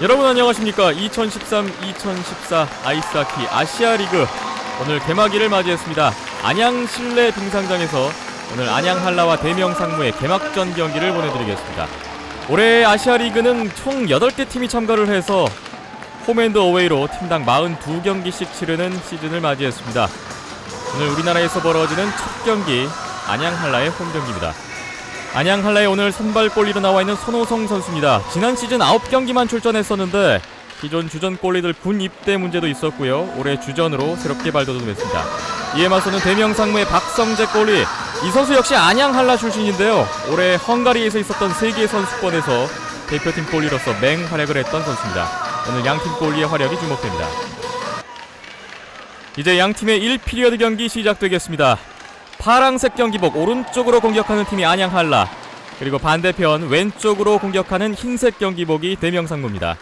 여러분 안녕하십니까? 2013-2014 아이스하키 아시아리그. 오늘 개막일을 맞이했습니다. 안양 실내 빙상장에서 오늘 안양 한라와 대명 상무의 개막전 경기를 보내드리겠습니다. 올해 아시아리그는 총 8개 팀이 참가를 해서 홈앤드 어웨이로 팀당 42경기씩 치르는 시즌을 맞이했습니다. 오늘 우리나라에서 벌어지는 첫 경기 안양 한라의 홈 경기입니다 안양 한라에 오늘 선발 골리로 나와 있는 손호성 선수입니다. 지난 시즌 9경기만 출전했었는데 기존 주전 골리들 군 입대 문제도 있었고요. 올해 주전으로 새롭게 발돋움했습니다. 이에 맞서는 대명 상무의 박성재 골리 이 선수 역시 안양 한라 출신인데요. 올해 헝가리에서 있었던 세계 선수권에서 대표팀 골리로서 맹활약을 했던 선수입니다. 오늘 양팀 골리의 활약이 주목됩니다. 이제 양팀의 1피리어드 경기 시작되겠습니다. 파랑색 경기복 오른쪽으로 공격하는 팀이 안양 한라. 그리고 반대편 왼쪽으로 공격하는 흰색 경기복이 대명상무입니다.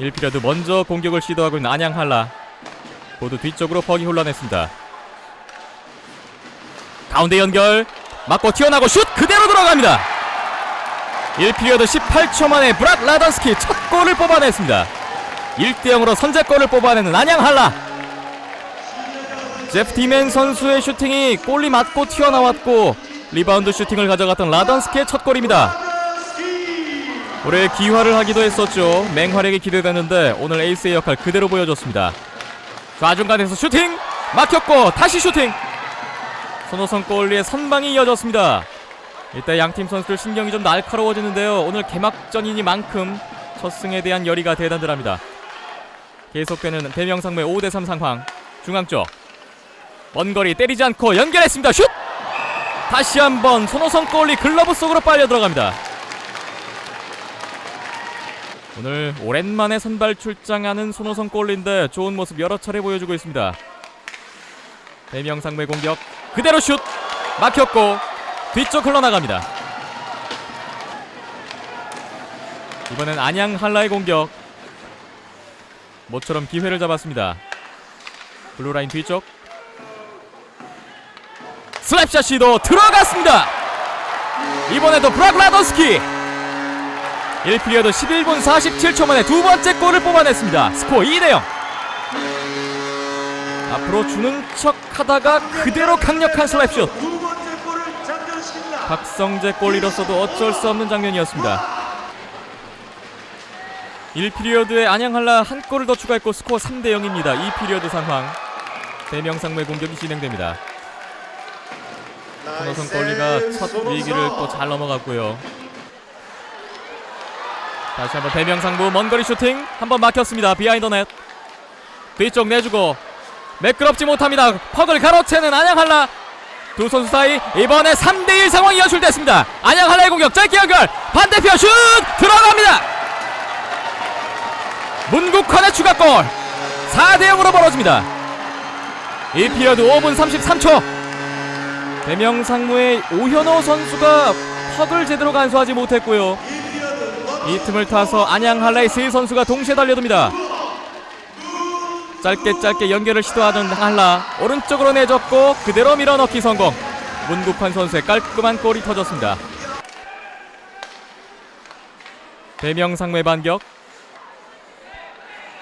1피리어드 먼저 공격을 시도하고 있는 안양 한라. 모두 뒤쪽으로 퍽이 혼란했습니다. 가운데 연결. 맞고 튀어나고 슛! 그대로 들어갑니다. 1피리어드 18초 만에 브락 라던스키 첫 골을 뽑아냈습니다. 1대0으로 선제골을 뽑아내는 안양 한라 제프 디맨 선수의 슈팅이 골리 맞고 튀어나왔고 리바운드 슈팅을 가져갔던 라던스키의 첫 골입니다. 올해 기화를 하기도 했었죠. 맹활약이 기대되는데 오늘 에이스의 역할 그대로 보여줬습니다. 좌중간에서 슈팅 막혔고 다시 슈팅 손호성 골리의 선방이 이어졌습니다. 이때 양팀 선수들 신경이 좀 날카로워지는데요. 오늘 개막전이니만큼 첫 승에 대한 열의가 대단들합니다. 계속되는 대명상무의 5대3 상황 중앙 쪽 원거리 때리지 않고 연결했습니다. 슛! 다시 한번 손호성 골리 글러브 속으로 빨려 들어갑니다. 오늘 오랜만에 선발 출장하는 손호성 골리인데 좋은 모습 여러 차례 보여주고 있습니다. 대명상무의 공격 그대로 슛 막혔고 뒤쪽 흘러나갑니다. 이번엔 안양 한라의 공격 모처럼 기회를 잡았습니다. 블루라인 뒤쪽 슬랩샷 시도 들어갔습니다. 이번에도 브락 라더스키 1피리어드 11분 47초 만에 두 번째 골을 뽑아냈습니다. 스코어 2대0. 앞으로 주는 척 하다가 그대로 강력한 슬랩슛. 박성재 골리로서도 어쩔 수 없는 장면이었습니다. 1피리어드에 안양한라 한 골을 더 추가했고 스코어 3대 0입니다. 2피리어드 상황. 대명상무의 공격이 진행됩니다. 손호성 골리가 첫 위기를 또 잘 넘어갔고요. 다시 한번 대명상무 먼거리 슈팅 한번 막혔습니다. 비하인드 넷. 뒤쪽 내주고 매끄럽지 못합니다. 퍽을 가로채는 안양한라. 두 선수 사이 이번에 3대1 상황이 연출됐습니다. 안양한라의 공격 짧게 연결 반대편 슛 들어갑니다. 문국환의 추가골 4대0으로 벌어집니다. 이 피리어드 5분 33초 대명상무의 오현호 선수가 턱을 제대로 간수하지 못했고요. 이 틈을 타서 안양 한라의 세 선수가 동시에 달려듭니다. 짧게 짧게 연결을 시도하는 한라 오른쪽으로 내줬고 그대로 밀어넣기 성공. 문국환 선수의 깔끔한 골이 터졌습니다. 대명상무의 반격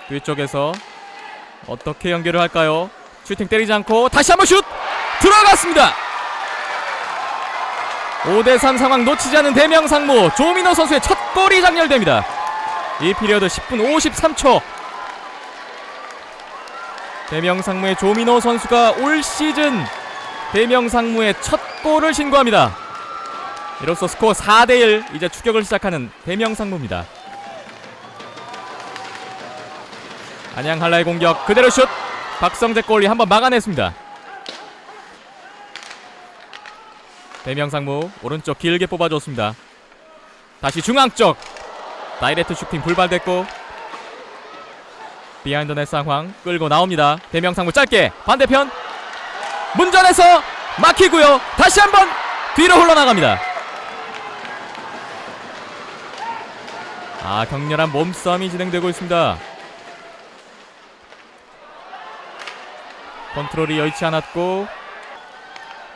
뒤쪽에서 어떻게 연결을 할까요? 슈팅 때리지 않고 다시 한번 슛 들어갔습니다. 5대3 상황 놓치지 않은 대명상무 조민호 선수의 첫 골이 장렬됩니다. 이 피리어드 10분 53초 대명상무의 조민호 선수가 올 시즌 대명상무의 첫 골을 신고합니다. 이로써 스코어 4대1 이제 추격을 시작하는 대명상무입니다. 안양 한라의 공격 그대로 슛 박성재 골이 한번 막아냈습니다. 대명 상무 오른쪽 길게 뽑아줬습니다. 다시 중앙 쪽 다이렉트 슈팅 불발됐고 비하인드 넷 상황 끌고 나옵니다. 대명 상무 짧게 반대편 문전에서 막히고요. 다시 한번 뒤로 흘러나갑니다. 아 격렬한 몸싸움이 진행되고 있습니다. 컨트롤이 여의치 않았고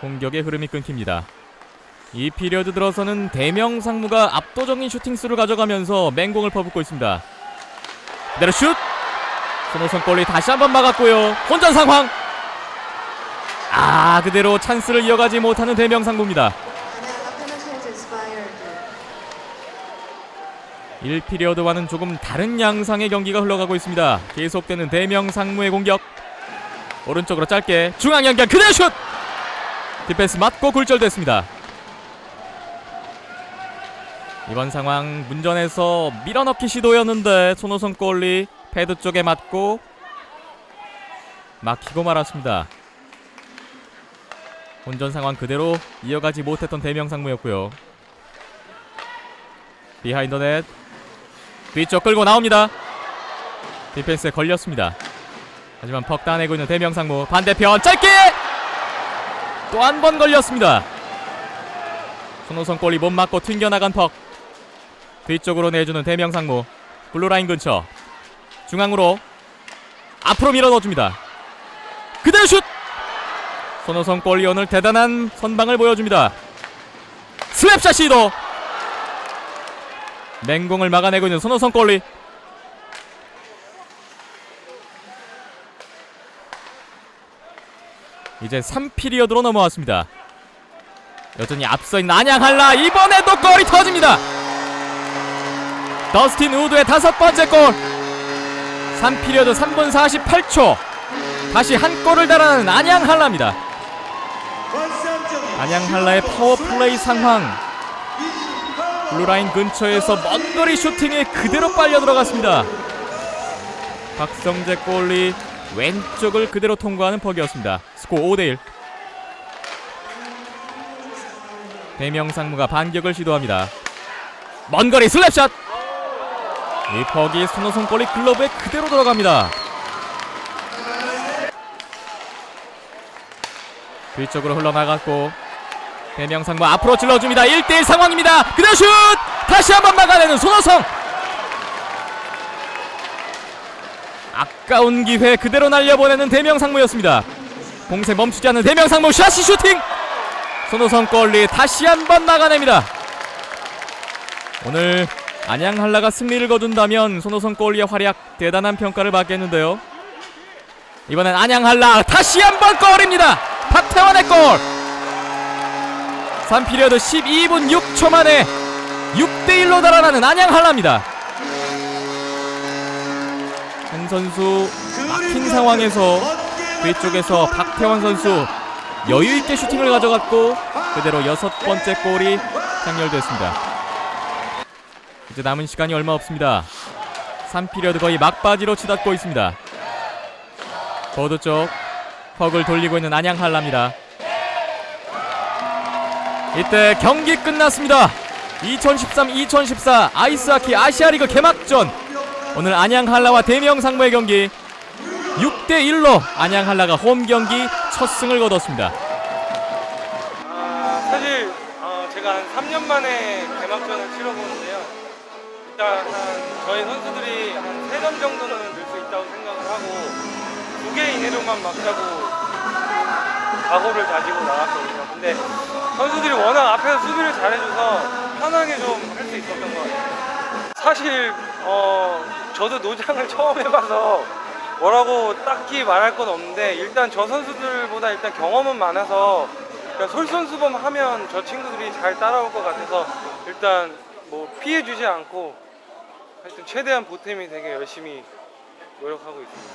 공격의 흐름이 끊깁니다. 이 피리어드 들어서는 대명 상무가 압도적인 슈팅 수를 가져가면서 맹공을 퍼붓고 있습니다. 그대로 슛! 손호선 골리 다시 한번 막았고요. 혼전 상황! 아 그대로 찬스를 이어가지 못하는 has expired. 1피리어드와는 조금 다른 양상의 경기가 흘러가고 있습니다. 계속되는 대명 상무의 공격. 오른쪽으로 짧게 중앙 연결. 그대로 슛! 디펜스 맞고 굴절됐습니다 이번 상황 문전에서 밀어넣기 시도였는데 손호선 골리 패드 쪽에 맞고 막히고 말았습니다. 혼전 상황 그대로 이어가지 못했던 대명상무였고요. 비하인더 넷 뒤쪽 끌고 나옵니다. 디펜스에 걸렸습니다. 하지만 퍽 따내고 있는 대명상무 반대편 짧게 또 한 번 걸렸습니다. 손호선 골이 못 맞고 튕겨나간 퍽 뒤쪽으로 내주는 대명상무. 블루라인 근처. 중앙으로 앞으로 밀어 넣어줍니다. 그대로 슛! 골이 오늘 대단한 선방을 보여줍니다. 슬랩샷 시도! 맹공을 막아내고 있는 손호선 골리. 이제 3피리어드로 넘어왔습니다. 여전히 앞서 있는 안양할라 이번에도 골이 터집니다 더스틴 우드의 다섯 번째 골. 3피리어드 3분 48초. 다시 한 골을 달아나는 안양 할라입니다. 환상적인 안양 할라의 파워플레이 상황. 블루라인 근처에서 먼 거리 슈팅이 그대로 빨려 들어갔습니다. 박성재 골리 왼쪽을 그대로 통과하는 퍽이었습니다. 스코어 5대1 대명상무가 반격을 시도합니다. 먼 거리 슬랩샷 이 퍽이 손호선 골리 글러브에 그대로 들어갑니다. 뒤쪽으로 흘러나갔고 대명상무 앞으로 찔러줍니다. 1대1 상황입니다. 그대로 슛! 다시 한번 막아내는 손호성! 아까운 기회 그대로 날려보내는 대명상무였습니다. 공세 멈추지 않는 대명상무 샷시 슈팅! 손호성 골리 다시 한번 막아냅니다. 오늘 안양 한라가 승리를 거둔다면 손호성 골리의 활약 대단한 평가를 받겠는데요. 이번엔 안양 한라 다시 한번 골입니다. 박태환의 골! 3피리어드 12분 6초 만에 6대 1로 달아나는 안양 한라입니다. 한 선수 막힌 상황에서 뒤쪽에서 박태환 선수 여유 있게 슈팅을 가져갔고 그대로 여섯 번째 골이 장렬됐습니다 이제 남은 시간이 얼마 없습니다. 3피리어드 거의 막바지로 치닫고 있습니다. 보드 쪽 퍽을 돌리고 있는 안양 한라입니다. 이때 경기 끝났습니다. 2013-2014 아이스하키 아시아리그 개막전. 오늘 안양 한라와 대명 상무의 경기. 6대 1로 안양 한라가 홈 경기 첫 승을 거뒀습니다. 아, 사실 어, 제가 한 3년 만에 개막전을 치러보는데요. 일단 한 저희 선수들이 한 3점 정도는 넣을 수 있다고 생각을 하고 두 개 이내로만 막자고 각오를 다지고 나갔거든요. 근데 선수들이 워낙 앞에서 수비를 잘해줘서 편하게 좀 할 수 있었던 것 같아요. 사실 어, 저도 노장을 처음 해봐서 뭐라고 딱히 말할 건 없는데 일단 저 선수들보다 일단 경험은 많아서 그러니까 솔선수범하면 저 친구들이 잘 따라올 것 같아서 일단 뭐 피해 주지 않고 하여튼 최대한 보탬이 되게 열심히 노력하고 있습니다.